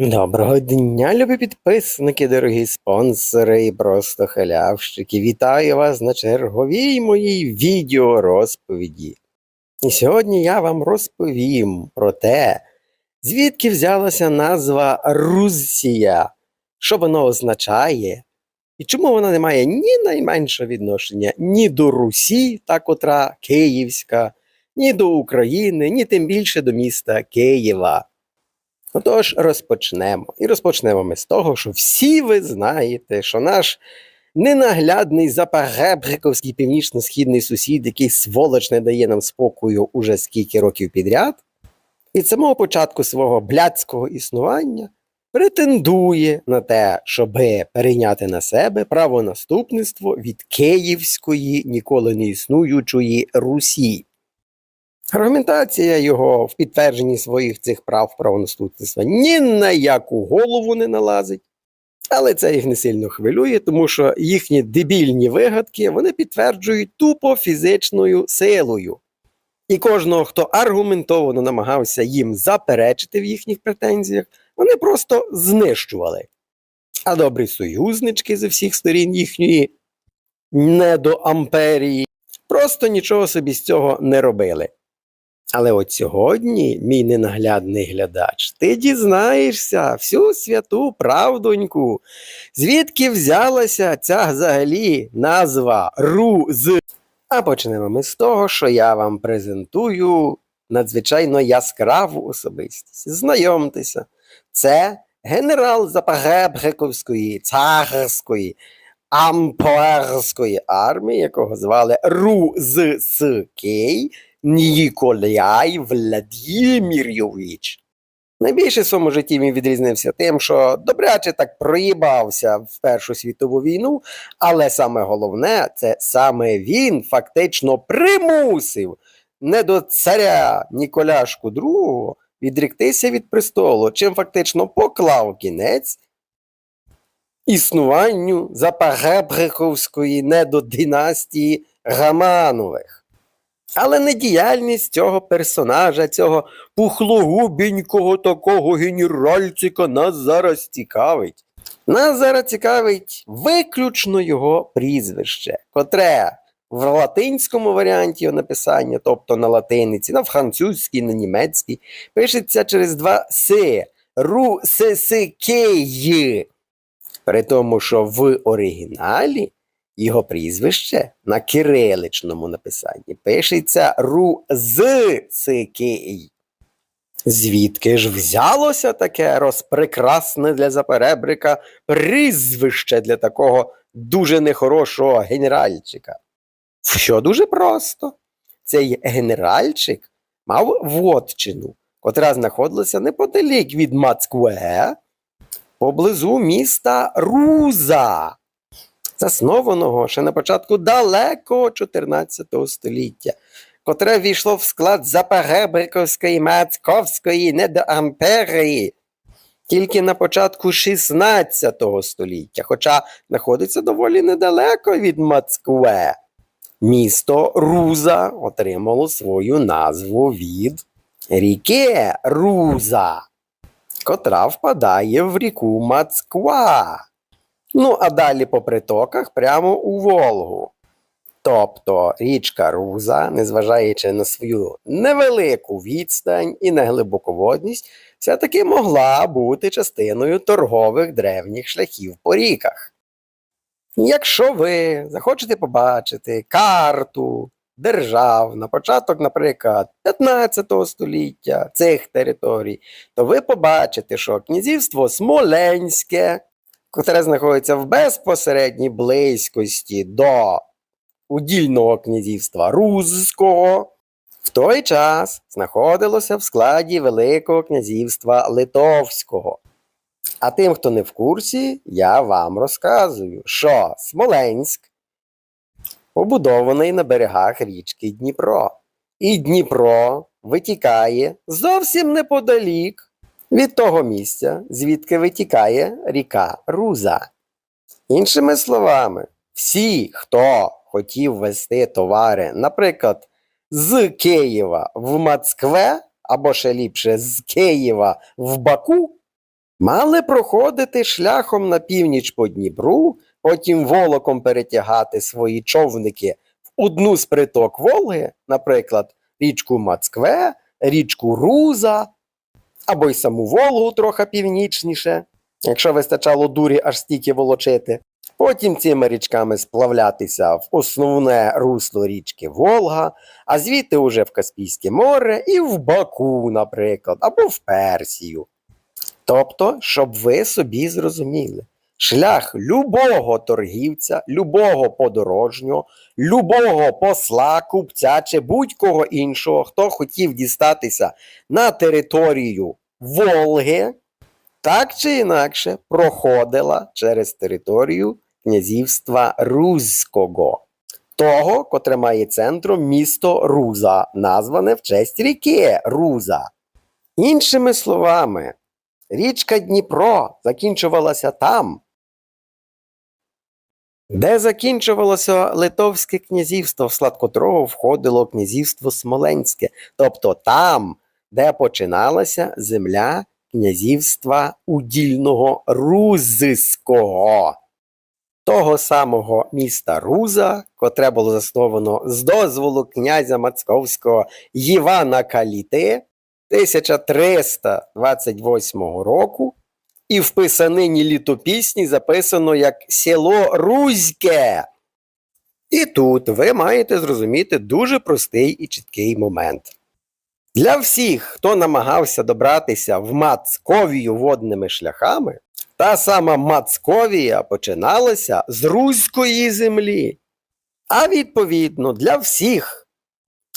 Доброго дня, любі підписники, дорогі спонсори і просто халявщики. Вітаю вас на черговій моїй відеорозповіді. І сьогодні я вам розповім про те, звідки взялася назва Русія, що воно означає, і чому вона не має ні найменшого відношення ні до Русі, та котра Київська, ні до України, ні тим більше до міста Києва. Отож, розпочнемо. І розпочнемо ми з того, що всі ви знаєте, що наш ненаглядний запаребриковський північно-східний сусід, який сволоч не дає нам спокою уже скільки років підряд, від самого початку свого блядського існування претендує на те, щоб перейняти на себе правонаступництво від Київської ніколи не існуючої Русі. Аргументація його в підтвердженні своїх цих прав правонаступництва ні на яку голову не налазить. Але це їх не сильно хвилює, тому що їхні дебільні вигадки вони підтверджують тупо фізичною силою. І кожного, хто аргументовано намагався їм заперечити в їхніх претензіях, вони просто знищували. А добрі союзнички з усіх сторін їхньої недоамперії просто нічого собі з цього не робили. Але от сьогодні, мій ненаглядний глядач, ти дізнаєшся всю святу правдоньку, звідки взялася ця взагалі назва Руз. А почнемо ми з того, що я вам презентую надзвичайно яскраву особистість. Знайомтеся, це генерал Запагебгековської, царської, амперської армії, якого звали Рузский, Ніколяй Владимирович. Найбільше в своєму житті він відрізнився тим, що добряче так проїбався в Першу світову війну, але саме головне, це саме він фактично примусив не до царя Ніколяшку II відріктися від престолу, чим фактично поклав кінець існуванню Запаребриковської недодинастії Романових. Але не діяльність цього персонажа, цього пухлогубенького такого генеральчика нас зараз цікавить. Нас зараз цікавить виключно його прізвище, котре в латинському варіанті його написання, тобто на латиниці, на французькій, на німецькій, пишеться через два си. Ру си си. При тому, що в оригіналі його прізвище на кириличному написанні пишеться Рузикий. Звідки ж взялося таке розпрекрасне для заперебрика прізвище для такого дуже нехорошого генеральчика? Що дуже просто. Цей генеральчик мав вотчину, котра знаходилася неподалік від Мацкуе, поблизу міста Руза заснованого ще на початку далекого 14 століття, котре війшло в склад Запоребриковської Мацковської недоамперії тільки на початку 16 століття, хоча знаходиться доволі недалеко від Мацкве. Місто Руза отримало свою назву від ріки Руза, котра впадає в ріку Мацква. Ну, а далі по притоках прямо у Волгу. Тобто річка Руза, незважаючи на свою невелику відстань і неглибоководність, все-таки могла бути частиною торгових древніх шляхів по ріках. Якщо ви захочете побачити карту держав на початок, наприклад, 15 століття цих територій, то ви побачите, що князівство Смоленське котре знаходиться в безпосередній близькості до удільного князівства Рузького, в той час знаходилося в складі Великого князівства Литовського. А тим, хто не в курсі, я вам розказую, що Смоленськ побудований на берегах річки Дніпро. І Дніпро витікає зовсім неподалік від того місця, звідки витікає ріка Руза. Іншими словами, всі, хто хотів вести товари, наприклад, з Києва в Москве, або ще ліпше з Києва в Баку, мали проходити шляхом на північ по Дніпру, потім волоком перетягати свої човники в одну з приток Волги, наприклад, річку Мацкве, річку Руза або й саму Волгу трохи північніше, якщо вистачало дурі аж стільки волочити. Потім цими річками сплавлятися в основне русло річки Волга, а звідти уже в Каспійське море і в Баку, наприклад, або в Персію. Тобто, щоб ви собі зрозуміли, шлях любого торгівця, любого подорожнього, любого посла, купця чи будь-кого іншого, хто хотів дістатися на територію Волги, так чи інакше проходила через територію князівства Рузького, того, котре має центром місто Руза, назване в честь ріки Руза. Іншими словами, річка Дніпро закінчувалася там, де закінчувалося Литовське князівство, в склад входило князівство Смоленське, тобто там, де починалася земля князівства удільного Рузиского, того самого міста Руза, котре було засновано з дозволу князя Мацковського Івана Каліти 1328 року, і в писанині літопісні записано як село Руське. І тут ви маєте зрозуміти дуже простий і чіткий момент. Для всіх, хто намагався добратися в Мацковію водними шляхами, та сама Мацковія починалася з руської землі. А відповідно, для всіх,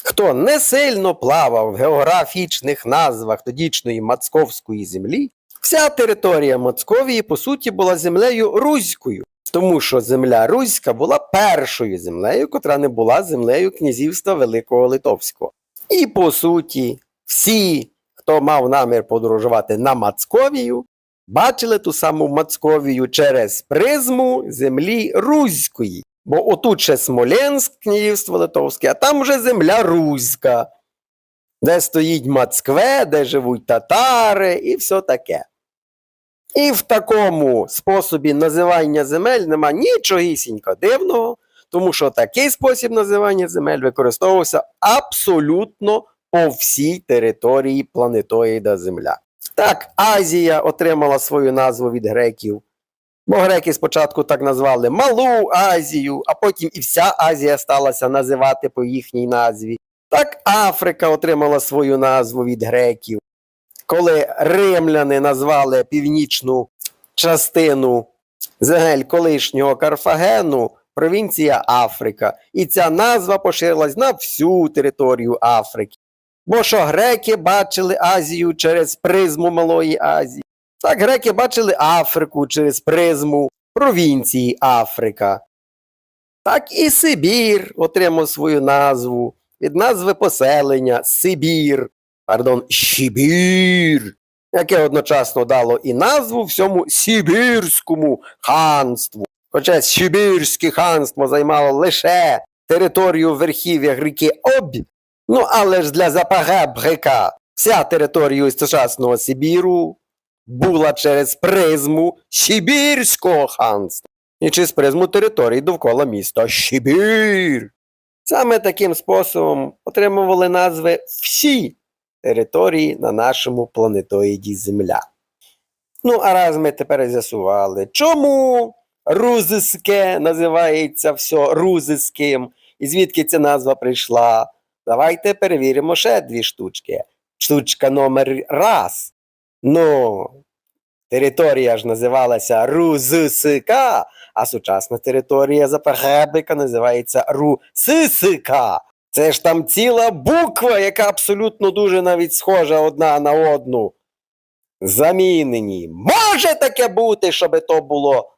хто не сильно плавав в географічних назвах тодішньої Мацковської землі, вся територія Мацковії, по суті, була землею Руською, тому що земля Руська була першою землею, котра не була землею князівства Великого Литовського. І по суті, всі, хто мав намір подорожувати на Мацковію, бачили ту саму Мацковію через призму землі Руської. Бо отут ще Смоленськ, князівство Литовське, а там вже земля Руська, де стоїть Мацкве, де живуть татари і все таке. І в такому способі називання земель нема нічогісінько дивного, тому що такий спосіб називання земель використовувався абсолютно по всій території планетоїда Земля. Так, Азія отримала свою назву від греків, бо греки спочатку так назвали Малу Азію, а потім і вся Азія сталася називати по їхній назві. Так Африка отримала свою назву від греків. Коли римляни назвали північну частину земель колишнього Карфагену, провінція Африка, і ця назва поширилась на всю територію Африки. Бо що греки бачили Азію через призму Малої Азії, так греки бачили Африку через призму провінції Африка. Так і Сибір отримав свою назву від назви поселення Сибір, пардон, Щибір, яке одночасно дало і назву всьому Сибірському ханству. Хоча Сибірське ханство займало лише територію верхів'я ріки Обь, ну але ж для Запагебрика вся територія сучасного Сибіру була через призму Сибірського ханства і через призму території довкола міста Сибір. Саме таким способом отримували назви всі території на нашому планетоїді Земля. Ну, а раз ми тепер з'ясували, чому Рузиске називається все Рузиским, і звідки ця назва прийшла. Давайте перевіримо ще дві штучки. Штучка номер раз. Ну, територія ж називалася Рузисика, а сучасна територія Запоребика називається Русисика. Це ж там ціла буква, яка абсолютно дуже навіть схожа одна на одну. Замінені. Може таке бути, щоб то було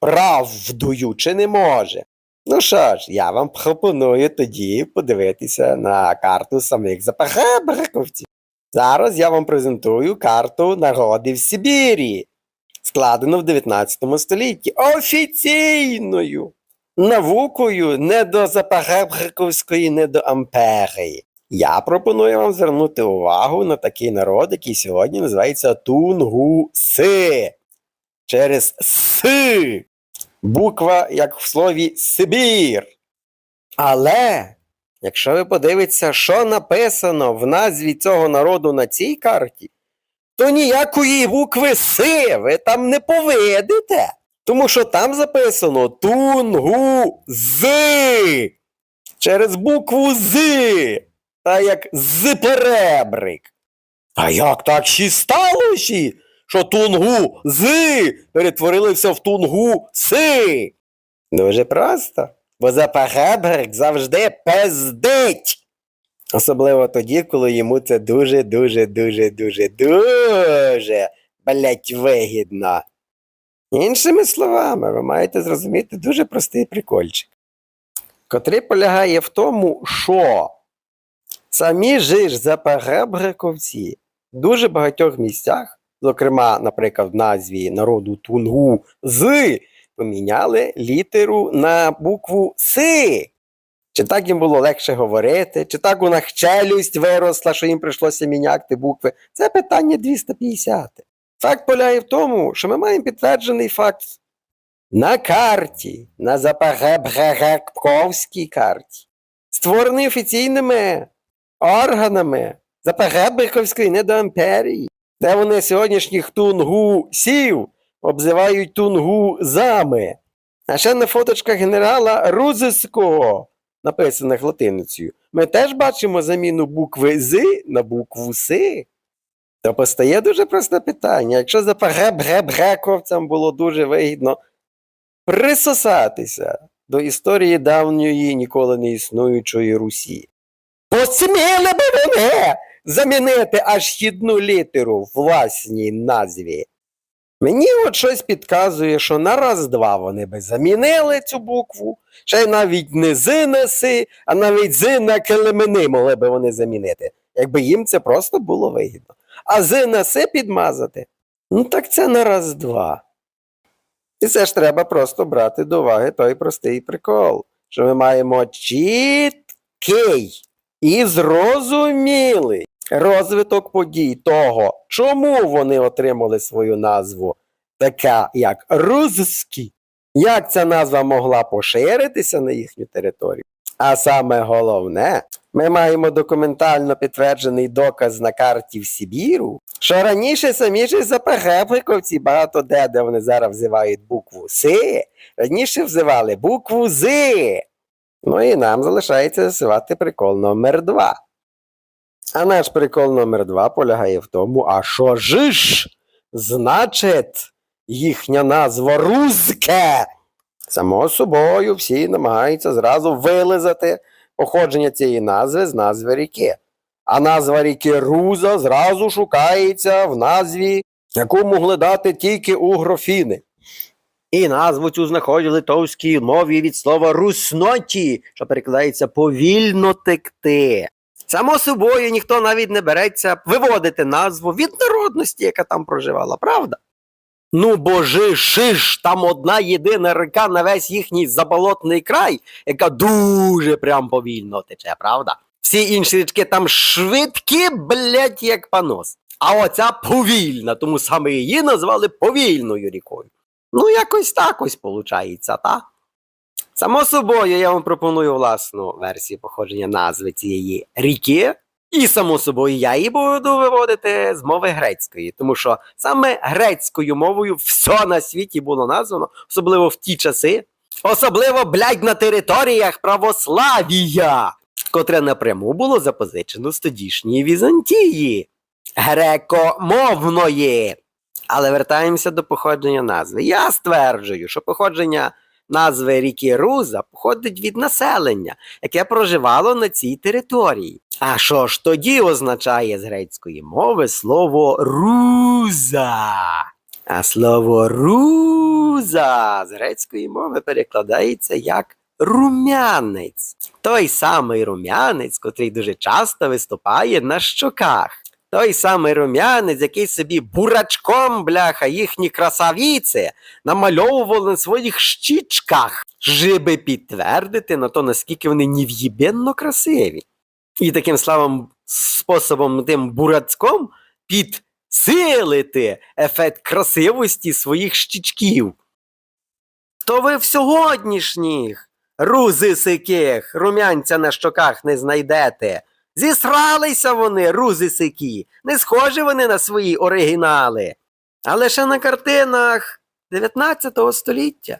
правдою, чи не може? Ну що ж, я вам пропоную тоді подивитися на карту самих запоребриковців. Зараз я вам презентую карту народів Сибірі, складену в 19 столітті офіційною наукою не до Запоребриковської, не до Амперії. Я пропоную вам звернути увагу на такий народ, який сьогодні називається Тунгуси. Через С. Буква, як в слові Сибір. Але, якщо ви подивитеся, що написано в назві цього народу на цій карті, то ніякої букви С ви там не повидите. Тому що там записано Тунгу-З. Через букву З. Та як з перебрик. А як так ще сталося, що тунгу з перетворилися в тунгу си? Дуже просто. Бо за перебрик завжди пиздить. Особливо тоді, коли йому це дуже, дуже, дуже, дуже, дуже, блять, вигідно. Іншими словами, ви маєте зрозуміти дуже простий прикольчик, котрий полягає в тому, що самі ж запоребриковці в дуже багатьох місцях, зокрема, наприклад, в назві народу Тунгу з, поміняли літеру на букву С. Чи так їм було легше говорити, чи так у них челюсть виросла, що їм прийшлося міняти букви. Це питання 250. Факт полягає в тому, що ми маємо підтверджений факт на карті, на Запоребриковській карті, створений офіційними органами Запоребриковської недоімперії, де вони сьогоднішніх тунгусів обзивають тунгузами. А ще на фоточках генерала Рузицького, написаних латиницею, ми теж бачимо заміну букви З на букву С. То постає дуже просте питання. Якщо за Запоребриковцям було дуже вигідно присосатися до історії давньої ніколи не існуючої Русі, посміли би вони замінити аж одну літеру в власній назві. Мені от щось підказує, що на раз-два вони би замінили цю букву, ще й навіть не з а навіть з на келемени могли би вони замінити, якби їм це просто було вигідно. А з на си підмазати, ну так це на раз-два. І це ж треба просто брати до уваги той простий прикол, що ми маємо чіткий і зрозумілий розвиток подій того, чому вони отримали свою назву, така як русські, як ця назва могла поширитися на їхню територію. А саме головне, ми маємо документально підтверджений доказ на карті в Сибіру, що раніше самі ж запоребриковці, багато де, де вони зараз взивають букву С, раніше взивали букву З. Ну і нам залишається засувати прикол номер два. А наш прикол номер два полягає в тому, а що ж значить їхня назва Рузьке? Само собою всі намагаються зразу вилизати походження цієї назви з назви ріки. А назва ріки Руза зразу шукається в назві, яку могли дати тільки угрофіни. І назву цю знаходять в литовській мові від слова русноті, що перекладається повільно текти. Само собою ніхто навіть не береться виводити назву від народності, яка там проживала, правда? Ну, божи шиш, там одна єдина река на весь їхній заболотний край, яка дуже прям повільно тече, правда? Всі інші річки там швидкі, блять, як панос. А оця повільна, тому саме її назвали повільною рікою. Ну, якось так ось виходить, та? Само собою, я вам пропоную власну версію походження назви цієї ріки. І, само собою, я її буду виводити з мови грецької, тому що саме грецькою мовою все на світі було названо, особливо в ті часи, особливо, блядь, на територіях православія, котре напряму було запозичено з тодішньої Візантії, греко-мовної. Але вертаємося до походження назви. Я стверджую, що походження назви ріки Руза походить від населення, яке проживало на цій території. А що ж тоді означає з грецької мови слово руза? А слово руза з грецької мови перекладається як рум'янець. Той самий рум'янець, котрий дуже часто виступає на щоках. Той самий рум'янець, який собі бурачком, бляха, їхні красавіці намальовували на своїх щічках, щоби підтвердити на то, наскільки вони нев'єбенно красиві. і таким славом способом тим бурацьком підсилити ефект красивості своїх щічків. То ви в сьогоднішніх рузисиких румянця на щоках не знайдете. Зісралися вони, рузисики, не схожі вони на свої оригінали. А лише на картинах 19 століття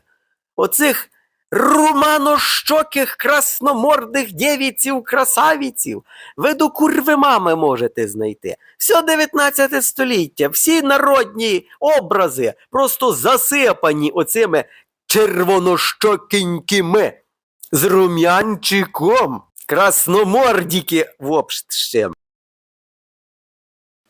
оцих руманощоких красномордих дєвіців красавіців ви до курви мами можете знайти. Все 19 століття, всі народні образи просто засипані оцими червонощокенькими з рум'янчиком, красномордіки в общем.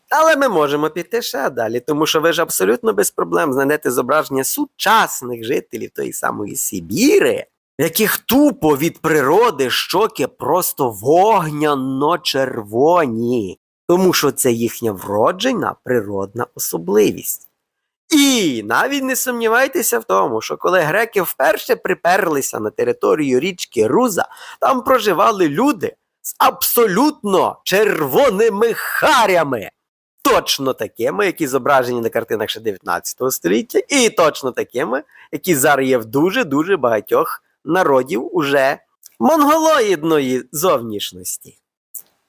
Але ми можемо піти ще далі, тому що ви ж абсолютно без проблем знайдете зображення сучасних жителів тої самої Сибіри, яких тупо від природи щоки просто вогняно-червоні, тому що це їхня вроджена природна особливість. І навіть не сумнівайтеся в тому, що коли греки вперше приперлися на територію річки Руза, там проживали люди з абсолютно червоними харями точно такими, які зображені на картинах ще 19 століття, і точно такими, які зараз є в дуже-дуже багатьох народів уже монголоїдної зовнішності.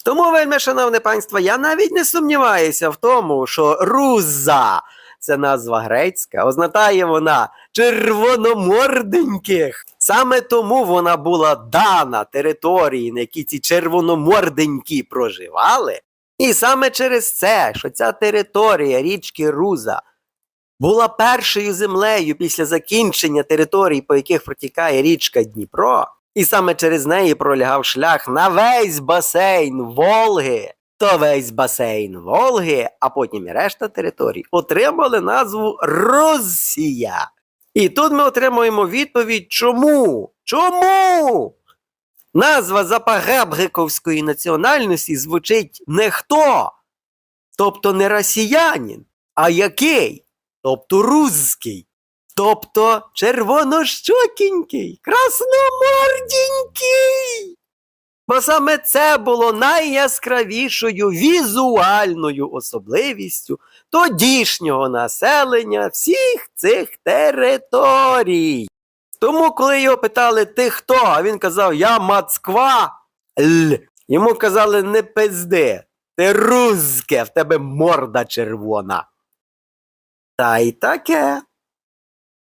Тому, вельми, шановне панство, я навіть не сумніваюся в тому, що Руза це назва грецька, означає вона червономорденьких. Саме тому вона була дана території, на якій ці червономорденькі проживали. І саме через це, що ця територія річки Руза була першою землею після закінчення територій, по яких протікає річка Дніпро, і саме через неї пролягав шлях на весь басейн Волги, то весь басейн Волги, а потім і решта територій отримали назву Росія. І тут ми отримуємо відповідь, чому? Чому? Назва запагебгиковської національності звучить не хто, тобто не росіянин, а який, тобто рузький, тобто червонощокінький, красномордінький. Бо саме це було найяскравішою візуальною особливістю тодішнього населення всіх цих територій. Тому, коли його питали, ти хто? А він казав, я Москва. Йому казали, не пизди, ти рузьке, в тебе морда червона. Та й таке.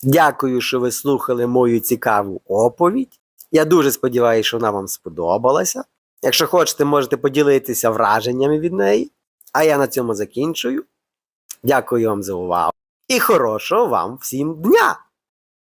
Дякую, що ви слухали мою цікаву оповідь. Я дуже сподіваюся, що вона вам сподобалася. Якщо хочете, можете поділитися враженнями від неї. А я на цьому закінчую. Дякую вам за увагу і хорошого вам всім дня!